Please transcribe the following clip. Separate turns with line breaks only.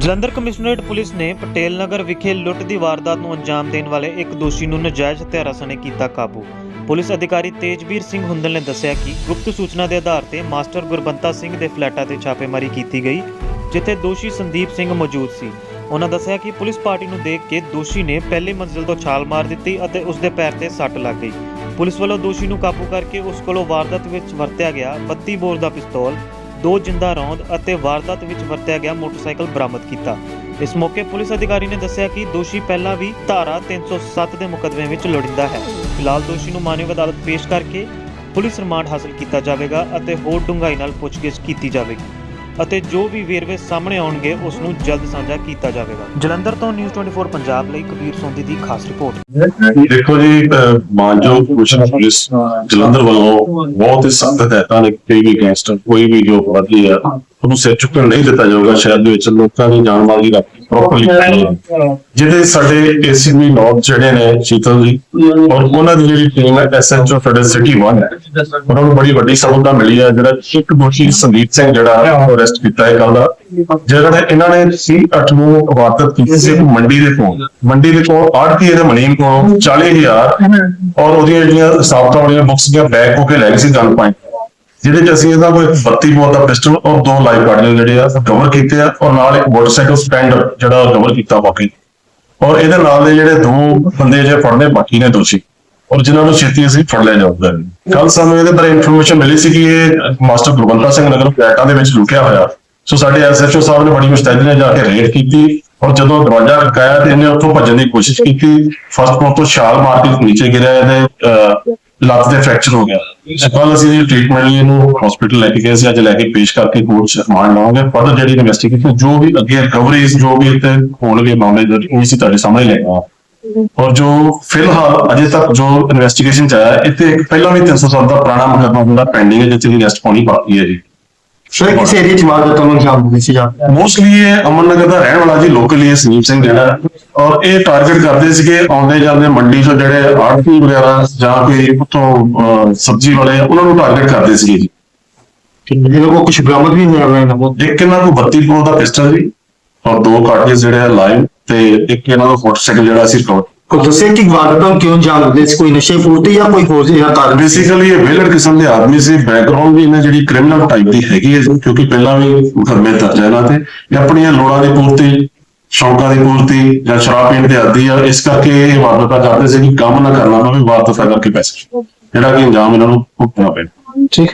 Jalandhar commissionerate police ਨੇ ਪਟੇਲ ਨਗਰ ਵਿਖੇ ਲੁੱਟ ਦੀ ਵਾਰਦਾਤ ਨੂੰ ਅੰਜਾਮ ਦੇਣ ਵਾਲੇ ਇੱਕ ਦੋਸ਼ੀ ਨੂੰ ਨਜਾਇਜ਼ ਹਥਿਆਰਾਂ ਸਣੇ ਕੀਤਾ ਕਾਬੂ। ਪੁਲਿਸ ਅਧਿਕਾਰੀ ਤੇਜਵੀਰ ਸਿੰਘ ਹੁੰਦਲ ਨੇ ਦੱਸਿਆ ਕਿ ਗੁਪਤ ਸੂਚਨਾ ਦੇ ਆਧਾਰ ਤੇ ਮਾਸਟਰ ਗੁਰਬੰਤਾ ਸਿੰਘ ਦੇ ਫਲੈਟਾਂ ਤੇ ਛਾਪੇਮਾਰੀ ਕੀਤੀ ਗਈ, ਜਿੱਥੇ ਦੋਸ਼ੀ ਸੰਦੀਪ ਸਿੰਘ ਮੌਜੂਦ ਸੀ। ਉਹਨਾਂ ਦੱਸਿਆ ਕਿ ਪੁਲਿਸ ਪਾਰਟੀ ਨੂੰ ਦੇਖ ਕੇ ਦੋਸ਼ੀ ਨੇ ਪਹਿਲੀ ਮੰਜ਼ਿਲ ਤੋਂ ਛਾਲ ਮਾਰ ਦਿੱਤੀ ਅਤੇ ਉਸ ਦੇ ਪੈਰ ਤੇ ਸੱਟ ਲੱਗ ਗਈ। ਪੁਲਿਸ ਵੱਲੋਂ ਦੋਸ਼ੀ ਨੂੰ ਕਾਬੂ ਕਰਕੇ ਉਸ ਕੋਲੋਂ ਵਾਰਦਾਤ ਵਿੱਚ ਵਰਤਿਆ ਗਿਆ 32 ਬੋਰ ਦਾ ਪਿਸਤੌਲ ਦੋ ਜਿੰਦਾ ਰੌਂਦ ਅਤੇ ਵਾਰਦਾਤ ਵਿੱਚ ਵਰਤਿਆ ਗਿਆ ਮੋਟਰਸਾਈਕਲ ਬਰਾਮਦ ਕੀਤਾ। ਇਸ ਮੌਕੇ ਪੁਲਿਸ ਅਧਿਕਾਰੀ ਨੇ ਦੱਸਿਆ ਕਿ ਦੋਸ਼ੀ ਪਹਿਲਾਂ ਵੀ ਧਾਰਾ 307 ਦੇ ਮੁਕੱਦਮੇ ਵਿੱਚ ਲੋੜੀਂਦਾ ਹੈ। ਫਿਲਹਾਲ ਦੋਸ਼ੀ ਨੂੰ ਮਾਨਵ ਅਦਾਲਤ ਪੇਸ਼ ਕਰਕੇ ਪੁਲਿਸ ਰਿਮਾਂਡ ਹਾਸਲ ਕੀਤਾ ਜਾਵੇਗਾ ਅਤੇ ਹੋਰ ਡੂੰਘਾਈ ਨਾਲ ਪੁੱਛਗਿੱਛ ਕੀਤੀ ਜਾਵੇਗੀ। ਅਤੇ ਜੋ ਵੀ ਵੇਰਵੇ ਸਾਹਮਣੇ ਆਉਣਗੇ, ਉਸ ਨੂੰ ਜਲਦ ਸਾਂਝਾ ਕੀਤਾ ਜਾਵੇਗਾ। ਜਲੰਧਰ ਤੋਂ ਨਿਊਜ਼ 24 ਪੰਜਾਬ ਲਈ ਕਬੀਰ ਸੋਂਦੀ ਦੀ ਖਾਸ ਰਿਪੋਰਟ।
ਦੇਖੋ ਜੀ ਅਹ ਮਾਨਯੋਗ ਪੁਲਿਸ ਜਲੰਧਰ ਵੱਲੋਂ ਬਹੁਤ ਹੀ ਸਖਤ ਹਦਾਇਤਾਂ ਨੇ ਕੋਈ ਵੀ ਗੈਂਗਸਟਰ ਕੋਈ ਵੀ ਜੋ ਅਪਰਾਧੀ ਆ ਉਹਨੂੰ ਸਿਰ ਚੁੱਕਣ ਨਹੀਂ ਦਿੱਤਾ ਜਾਊਗਾ ਸ਼ਹਿਰ ਦੇ ਵਿੱਚ ਲੋਕਾਂ ਦੀ ਜਾਨ ਮਾਲ ਦੀ ਰੱਖੀ ਪ੍ਰੋਪਰਲੀ ਜਿਹੜੇ ਸਾਡੇ ਏਸੀਬੀ ਨੌਬ ਜਿਹੜੇ ਨੇ ਸ਼ੀਤਲ ਜੀ ਔਰ ਉਹਨਾਂ ਦੀ ਜਿਹੜੀ ਟੀਮ ਹੈ ਐਸਐਚਓ ਸਾਡੇ ਸਿਟੀ 1 ਉਹਨਾਂ ਨੂੰ ਬੜੀ ਵੱਡੀ ਸਫਲਤਾ ਮਿਲੀ ਹੈ। ਜਿਹੜਾ ਇੱਕ ਦੋਸ਼ੀ ਸੰਦੀਪ ਸਿੰਘ ਜਿਹੜਾ ਉਹ ਅਰੈਸਟ ਕੀਤਾ ਹੈ ਕੱਲ ਦਾ ਜਿਹੜਾ ਇਹਨਾਂ ਨੇ C8 ਨੂੰ ਵਾਰਦਾਤ ਕੀਤੀ ਸੀ ਮੰਡੀ ਦੇ ਕੋਲ। ਮੰਡੀ ਦੇ ਕੋਲ ਆੜਤੀ ਦੇ ਮਨੀਮ ਕੋਲ 40000 ਔਰ ਉਹਦੀਆਂ ਜਿਹੜੀਆਂ ਸਾਬਤਾਂ ਵਾਲੀਆਂ ਬੁੱਕਸ ਦੀਆਂ ਬੈਗ ਹੋ ਕੇ ਲੈ ਗਏ ਸੀ ਗਨ ਪੁਆਇੰਟ ਜਿਹਦੇ ਚ ਅਸੀਂ ਇਹਦਾ ਕੋਈ 32 ਬੋਰ ਦਾ ਪਿਸਟਲ ਔਰ ਦੋ ਲਾਈਵ ਕਾਰਡ ਜਿਹੜੇ ਆ ਕਵਰ ਕੀਤੇ ਆ ਔਰ ਨਾਲ ਇੱਕ ਮੋਟਰਸਾਈਕਲ ਸਪੈਂਡਰ ਜਿਹੜਾ ਕਵਰ ਕੀਤਾ ਬਾਕੀ। ਔਰ ਇਹਦੇ ਨਾਲ ਦੇ ਜਿਹੜੇ ਦੋ ਬੰਦੇ ਜੇ ਫੜਨੇ ਬਾਕੀ ਨੇ ਦੋਸ਼ੀ। ਔਰ ਜਿਨ੍ਹਾਂ ਨੂੰ ਛੇਤੀ ਅਸੀਂ ਫੜ ਲਿਆ ਜਾਊਗਾ। ਕੱਲ ਸਾਨੂੰ ਇਹਦੇ ਬਾਰੇ ਇਨਫੋਰਮੇਸ਼ਨ ਮਿਲੀ ਸੀ ਕਿ ਇਹ ਮਾਸਟਰ ਗੁਰਬੰਤਾ ਸਿੰਘ ਨਗਰ ਫਲੈਟਾਂ ਦੇ ਵਿੱਚ ਲੁਕਿਆ ਹੋਇਆ। ਸੋ ਸਾਡੇ ਐਸਐਚਓ ਸਾਹਿਬ ਨੇ ਬੜੀ ਮੁਸਤੈਦੀ ਨਾਲ ਜਾ ਕੇ ਰੇਡ ਕੀਤੀ ਔਰ ਜਦੋਂ ਦਰਵਾਜ਼ਾ ਖੜਕਾਇਆ ਤੇ ਇਹਨੇ ਉੱਥੋਂ ਭੱਜਣ ਦੀ ਕੋਸ਼ਿਸ਼ ਕੀਤੀ। ਫਸਟ ਫਲੋਰ ਤੋਂ ਛਾਲ ਮਾਰ ਕੇ ਨੀਚੇ ਗਿਰਿਆ ਇਹਦੇ ਅਹ, ਲੱਤ ਦੇ ਫ੍ਰੈਕਚਰ ਹੋ ਗਿਆ। ਕੱਲ ਅਸੀਂ ਇਹਦੀ ਟ੍ਰੀਟਮੈਂਟ ਲਈ ਇਹਨੂੰ ਹਸਪੀਟਲ ਲੈ ਕੇ ਗਏ ਸੀ। ਅੱਜ ਲੈ ਕੇ ਪੇਸ਼ ਕਰਕੇ ਕੋਰਟ ਰਿਮਾਂਡ ਲਵਾਂਗੇ। ਫਰਦਰ ਜਿਹੜੀ ਇਨਵੈਸਟੀਗੇਸ਼ਨ ਜੋ ਵੀ ਅੱਗੇ ਰਿਕਵਰੀਜ਼ ਜੋ ਵੀ ਇੱਥੇ ਹੋਣਗੇ ਮਾਮਲੇ, ਜੋ ਉਹ ਅਸੀਂ ਤੁਹਾਡੇ ਸਾਹਮਣੇ ਲੈ ਕੇ ਔਰ ਜੋ ਫਿਲਹਾਲ ਅਜੇ ਤੱਕ ਜੋ ਇਨਵੈਸਟੀਗੇਸ਼ਨ ਚ ਆਇਆ, ਇੱਥੇ ਇੱਕ ਪਹਿਲਾਂ ਵੀ 307 ਦਾ ਪੁਰਾਣਾ ਮੁਕੱਦਮਾ ਹੁੰਦਾ ਪੈਂਡਿੰਗ ਹੈ, ਜਿੱਥੇ ਦੀ ਅਰੈਸਟ ਪਾਉਣੀ ਬਾਕੀ ਹੈ ਜੀ।
ਸਰ ਕਿਸ ਏਰੀਆ ਚ ਵਾਰਦਾਤ ਨੂੰ ਅੰਜਾਮ ਦਿੱਤੀ ਸੀ ਜਾਂ
ਮੋਸਟਲੀ ਇਹ ਅਮਨਨਗਰ ਦਾ ਰਹਿਣ ਵਾਲਾ ਜੀ ਲੋਕਲੀ ਇਹ ਸੰਦੀਪ ਸਿੰਘ ਜਿਹੜਾ। ਹੈ। ਔਰ ਇਹ ਟਾਰਗੇਟ ਕਰਦੇ ਸੀਗੇ ਆਉਂਦੇ ਜਾਂਦੇ ਮੰਡੀ ਤੋਂ ਜਿਹੜੇ ਆੜਤੀ ਵਗੈਰਾ ਜਾਂ ਕੋਈ ਉਤੋਂ ਸਬਜ਼ੀ ਵਾਲੇ ਉਹਨਾਂ ਨੂੰ ਟਾਰਗੇਟ ਕਰਦੇ ਸੀਗੇ ਜੀ।
ਇਹਨਾਂ ਕੋ ਕੁਝ ਬਰਾਮਦ ਵੀ ਹੋਇਆ ਹੋਇਆ ਨਾ
ਇੱਕ ਇਹਨਾਂ ਕੋਲ 32 ਬੋਰ ਦਾ ਪਿਸਟਲ ਜੀ ਔਰ ਦੋ ਕਾਰਟੇਜ ਜਿਹੜੇ ਆ ਲਾਈਵ ਤੇ ਇੱਕ ਇਹਨਾਂ ਦਾ ਮੋਟਰਸਾਈਕਲ ਜਿਹੜਾ ਅਸੀਂ ਰਿਕਵਰ
ਕੋ ਦੱਸੇ ਕਿ ਵਾਰਦਾਤ ਨੂੰ ਕਿਉਂ ਅੰਜਾਮ ਦਿੱਤੇ ਸੀ? ਕੋਈ ਨਸ਼ੇ ਪੂਰਤੀ ਜਾਂ ਕੋਈ ਹੋਰ ਜਿਹੜਾ ਕਾਰਨ?
ਬੇਸਿਕਲੀ ਇਹ ਵਿਲੜ ਕਿਸਮ ਦੇ ਆਦਮੀ ਸੀ। ਬੈਕਗ੍ਰਾਉਂਡ ਵੀ ਇਹਨਾਂ ਜਿਹੜੀ ਕ੍ਰਿਮੀਨਲ ਟਾਈਪ ਦੀ ਹੈਗੀ ਹੈ ਕਿਉਂਕਿ ਪਹਿਲਾਂ ਵੀ ਮੁਕੱਦਮੇ ਦਰਜ ਹੈ ਇਹਨਾਂ ਤੇ। ਇਹ ਆਪਣੀਆਂ ਲੋੜਾਂ ਦੀ ਪੂਰਤੀ ਸ਼ੌਂਕਾਂ ਦੀ ਪੂਰਤੀ ਜਾਂ ਸ਼ਰਾਬ ਪੀਣ ਦੇ ਆਦੀ ਆ। ਇਸ ਕਰਕੇ ਇਹ ਵਾਰਦਾਤਾਂ ਕਰਦੇ ਸੀ ਕਿ ਕੰਮ ਨਾ ਕਰਨਾ ਪਵੇ ਵਾਰਦਾਤਾਂ ਕਰਕੇ ਪੈਸੇ। ਜਿਹੜਾ ਕਿ ਅੰਜਾਮ ਇਹਨਾਂ ਨੂੰ ਭੁਗਤਣਾ ਪੈਣਾ।
ਠੀਕ।